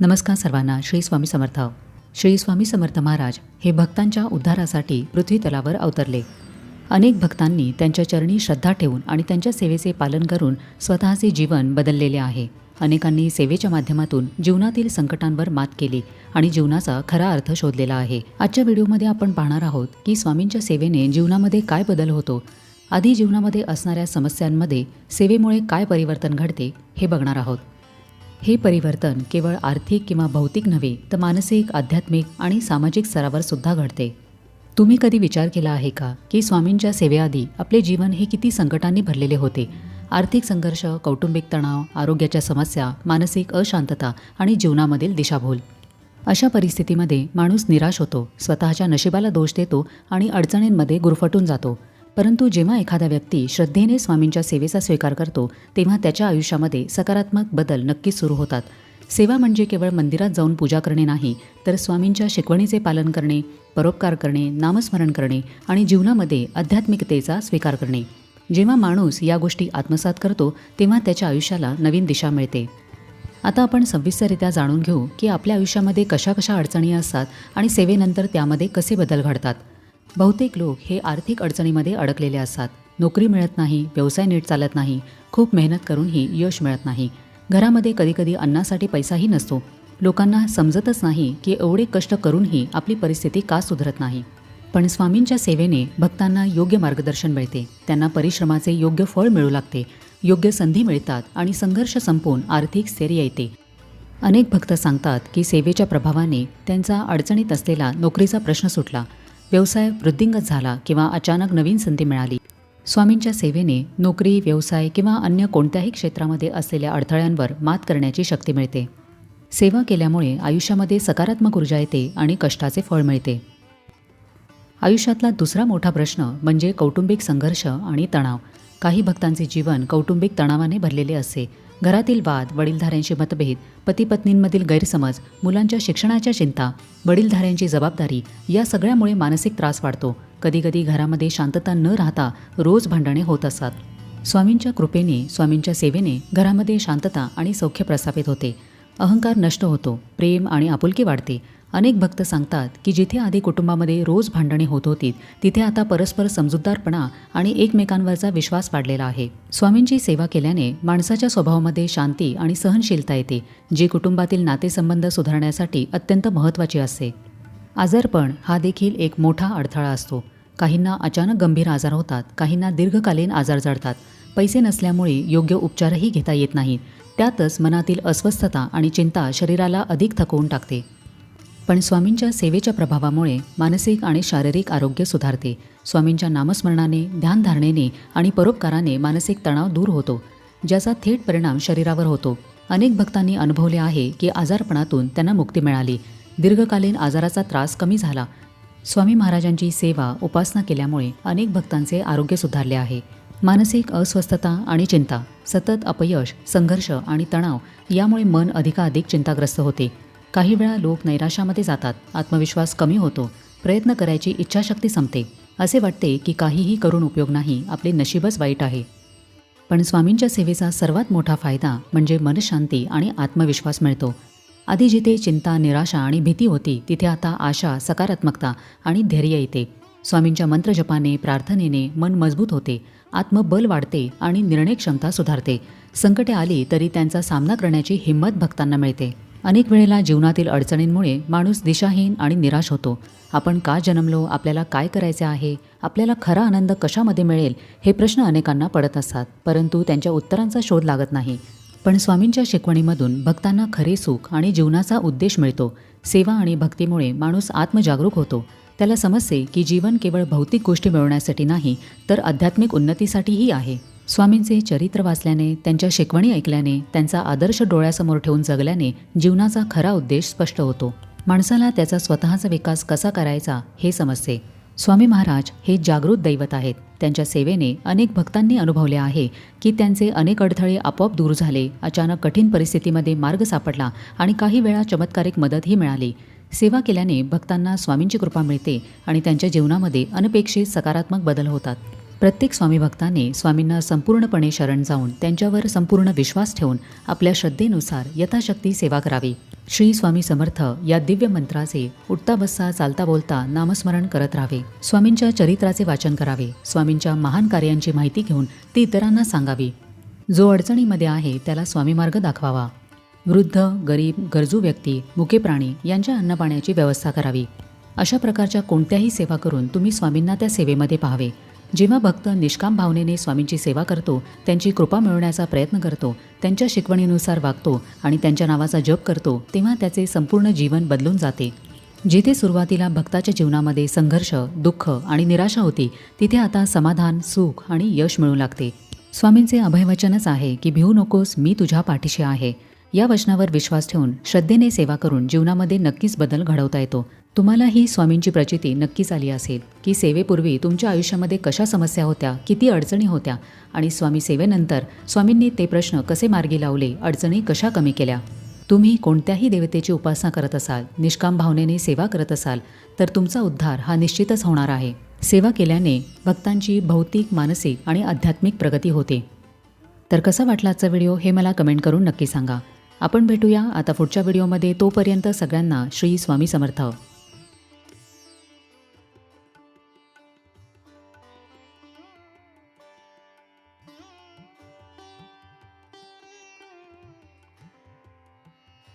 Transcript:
नमस्कार सर्वांना श्री स्वामी समर्थ. श्री स्वामी समर्थ महाराज हे भक्तांच्या उद्धारासाठी पृथ्वी तलावर अवतरले. अनेक भक्तांनी त्यांच्या चरणी श्रद्धा ठेवून आणि त्यांच्या सेवेचे पालन करून स्वतःचे जीवन बदललेले आहे. अनेकांनी सेवेच्या माध्यमातून जीवनातील संकटांवर मात केली आणि जीवनाचा खरा अर्थ शोधलेला आहे. आजच्या व्हिडिओमध्ये आपण पाहणार आहोत की स्वामींच्या सेवेने जीवनामध्ये काय बदल होतो? आधी जीवनामध्ये असणाऱ्या समस्यांमध्ये सेवेमुळे काय परिवर्तन घडते हे बघणार आहोत. हे परिवर्तन केवळ आर्थिक किंवा भौतिक नव्हे तर मानसिक आध्यात्मिक आणि सामाजिक स्तरावर सुद्धा घडते. तुम्ही कधी विचार केला आहे का की स्वामींच्या सेवेआधी आपले जीवन हे किती संकटांनी भरलेले होते? आर्थिक संघर्ष कौटुंबिक तणाव आरोग्याच्या समस्या मानसिक अशांतता आणि जीवनामधील दिशाभूल. अशा परिस्थितीमध्ये माणूस निराश होतो स्वतःच्या नशिबाला दोष देतो आणि अडचणींमध्ये गुरफटून जातो. परंतु जेव्हा एखादा व्यक्ती श्रद्धेने स्वामींच्या सेवेचा स्वीकार करतो तेव्हा त्याच्या आयुष्यामध्ये सकारात्मक बदल नक्कीच सुरू होतात. सेवा म्हणजे केवळ मंदिरात जाऊन पूजा करणे नाही तर स्वामींच्या शिकवणीचे पालन करणे परोपकार करणे नामस्मरण करणे आणि जीवनामध्ये आध्यात्मिकतेचा स्वीकार करणे. जेव्हा माणूस या गोष्टी आत्मसात करतो तेव्हा त्याच्या आयुष्याला नवीन दिशा मिळते. आता आपण सविस्तररित्या जाणून घेऊ की आपल्या आयुष्यामध्ये कशा कशा अडचणी असतात आणि सेवेनंतर त्यामध्ये कसे बदल घडतात. बहुतेक लोक हे आर्थिक अडचणीमध्ये अडकलेले असतात. नोकरी मिळत नाही व्यवसाय नीट चालत नाही खूप मेहनत करूनही यश मिळत नाही. घरामध्ये कधीकधी अन्नासाठी पैसाही नसतो. लोकांना समजतच नाही की एवढे कष्ट करूनही आपली परिस्थिती का सुधरत नाही. पण स्वामींच्या सेवेने भक्तांना योग्य मार्गदर्शन मिळते. त्यांना परिश्रमाचे योग्य फळ मिळू लागते. योग्य संधी मिळतात आणि संघर्ष संपून आर्थिक स्थैर्य येते. अनेक भक्त सांगतात की सेवेच्या प्रभावाने त्यांचा अडचणीत असलेला नोकरीचा प्रश्न सुटला. व्यवसाय वृद्धिंगत झाला किंवा अचानक नवीन संधी मिळाली. स्वामींच्या सेवेने नोकरी व्यवसाय किंवा अन्य कोणत्याही क्षेत्रामध्ये असलेल्या अडथळ्यांवर मात करण्याची शक्ती मिळते. सेवा केल्यामुळे आयुष्यामध्ये सकारात्मक ऊर्जा येते आणि कष्टाचे फळ मिळते. आयुष्यातला दुसरा मोठा प्रश्न म्हणजे कौटुंबिक संघर्ष आणि तणाव. काही भक्तांचे जीवन कौटुंबिक तणावाने भरलेले असते घरातील वाद वडीलधाऱ्यांशी मतभेद पतीपत्नींमधील गैरसमज मुलांच्या शिक्षणाच्या चिंता वडीलधाऱ्यांची जबाबदारी या सगळ्यामुळे मानसिक त्रास वाढतो. कधीकधी घरामध्ये शांतता न राहता रोज भांडणे होत असतात. स्वामींच्या कृपेने स्वामींच्या सेवेने घरामध्ये शांतता आणि सौख्य प्रस्थापित होते. अहंकार नष्ट होतो प्रेम आणि आपुलकी वाढते. अनेक भक्त सांगतात की जिथे आधी कुटुंबामध्ये रोज भांडणे होत होती तिथे आता परस्पर समजूतदारपणा आणि एकमेकांवरचा विश्वास वाढलेला आहे. स्वामींची सेवा केल्याने माणसाच्या स्वभावामध्ये शांती आणि सहनशीलता येते जी कुटुंबातील नातेसंबंध सुधारण्यासाठी अत्यंत महत्त्वाची असते. आजारपण हा देखील एक मोठा अडथळा असतो. काहींना अचानक गंभीर आजार होतात काहींना दीर्घकालीन आजार जडतात पैसे नसल्यामुळे योग्य उपचारही घेता येत नाहीत त्यातच मनातील अस्वस्थता आणि चिंता शरीराला अधिक थकवून टाकते. पण स्वामींच्या सेवेच्या प्रभावामुळे मानसिक आणि शारीरिक आरोग्य सुधारते. स्वामींच्या नामस्मरणाने ध्यानधारणेने आणि परोपकाराने मानसिक तणाव दूर होतो ज्याचा थेट परिणाम शरीरावर होतो. अनेक भक्तांनी अनुभवले आहे की आजारपणातून त्यांना मुक्ती मिळाली. दीर्घकालीन आजाराचा त्रास कमी झाला. स्वामी महाराजांची सेवा उपासना केल्यामुळे अनेक भक्तांचे आरोग्य सुधारले आहे. मानसिक अस्वस्थता आणि चिंता सतत अपयश संघर्ष आणि तणाव यामुळे मन अधिकाधिक चिंताग्रस्त होते. काही वेळा लोक नैराशामध्ये जातात आत्मविश्वास कमी होतो प्रयत्न करायची इच्छाशक्ती संपते. असे वाटते की काहीही करून उपयोग नाही आपले नशीबच वाईट आहे. पण स्वामींच्या सेवेचा सर्वात मोठा फायदा म्हणजे मनशांती आणि आत्मविश्वास मिळतो. आधी जिथे चिंता निराशा आणि भीती होती तिथे आता आशा सकारात्मकता आणि धैर्य येते. स्वामींच्या मंत्रजपाने प्रार्थनेने मन मजबूत होते आत्मबल वाढते आणि निर्णय क्षमता सुधारते. संकटे आली तरी त्यांचा सामना करण्याची हिंमत भक्तांना मिळते. अनेक वेळेला जीवनातील अडचणींमुळे माणूस दिशाहीन आणि निराश होतो. आपण का जन्मलो? आपल्याला काय करायचे आहे? आपल्याला खरा आनंद कशामध्ये मिळेल? हे प्रश्न अनेकांना पडत असतात. परंतु त्यांच्या उत्तरांचा शोध लागत नाही. पण स्वामींच्या शिकवणीमधून भक्तांना खरे सुख आणि जीवनाचा उद्देश मिळतो. सेवा आणि भक्तीमुळे माणूस आत्मजागरूक होतो. त्याला समजते की जीवन केवळ भौतिक गोष्टी मिळवण्यासाठी नाही तर आध्यात्मिक उन्नतीसाठीही आहे. स्वामींचे चरित्र वाचल्याने त्यांच्या शिकवणी ऐकल्याने त्यांचा आदर्श डोळ्यासमोर ठेवून जगल्याने जीवनाचा खरा उद्देश स्पष्ट होतो. माणसाला त्याचा स्वतःचा विकास कसा करायचा हे समजते. स्वामी महाराज हे जागृत दैवत आहेत. त्यांच्या सेवेने अनेक भक्तांनी अनुभवले आहे की त्यांचे अनेक अडथळे आपोआप दूर झाले अचानक कठीण परिस्थितीमध्ये मार्ग सापडला आणि काही वेळा चमत्कारिक मदतही मिळाली. सेवा केल्याने भक्तांना स्वामींची कृपा मिळते आणि त्यांच्या जीवनामध्ये अनपेक्षित सकारात्मक बदल होतात. प्रत्येक स्वामी भक्ताने स्वामींना संपूर्णपणे शरण जाऊन त्यांच्यावर संपूर्ण विश्वास ठेवून आपल्या श्रद्धेनुसार यथाशक्ती सेवा करावी. श्री स्वामी समर्थ या दिव्य मंत्राचे उठता बसता चालता बोलता नामस्मरण करत राहावे. स्वामींच्या चरित्राचे वाचन करावे. स्वामींच्या महान कार्यांची माहिती घेऊन ती इतरांना सांगावी. जो अडचणीमध्ये आहे त्याला स्वामी मार्ग दाखवावा. वृद्ध गरीब गरजू व्यक्ती मुके प्राणी यांच्या अन्नपाण्याची व्यवस्था करावी. अशा प्रकारच्या कोणत्याही सेवा करून तुम्ही स्वामींना त्या सेवेमध्ये पाहावे. जेव्हा भक्त निष्काम भावनेने स्वामींची सेवा करतो त्यांची कृपा मिळवण्याचा प्रयत्न करतो त्यांच्या शिकवणीनुसार वागतो आणि त्यांच्या नावाचा जप करतो तेव्हा त्याचे संपूर्ण जीवन बदलून जाते. जिथे सुरुवातीला भक्ताच्या जीवनामध्ये संघर्ष दुःख आणि निराशा होती तिथे आता समाधान सुख आणि यश मिळू लागते. स्वामींचे अभयवचनच आहे की भिवू नकोस मी तुझ्या पाठीशी आहे. या वचनावर विश्वास ठेवून श्रद्धेने सेवा करून जीवनामध्ये नक्कीच बदल घडवता येतो. तुम्हाला ही स्वामींची प्रचिती नक्कीच आली असेल की सेवेपूर्वी तुमच्या आयुष्यामध्ये कशा समस्या होत्या किती अडचणी होत्या आणि स्वामी सेवेनंतर स्वामींनी ते प्रश्न कसे मार्गी लावले अडचणी कशा कमी केल्या? तुम्ही कोणत्याही देवतेची उपासना करत असाल निष्काम भावनेने सेवा करत असाल तर तुमचा उद्धार हा निश्चितच होणार आहे. सेवा केल्याने भक्तांची भौतिक मानसिक आणि आध्यात्मिक प्रगती होते. तर कसा वाटला आजचा व्हिडिओ हे मला कमेंट करून नक्की सांगा. आपण भेटूया आता पुढच्या व्हिडिओमध्ये तोपर्यंत सगळ्यांना श्री स्वामी समर्थ.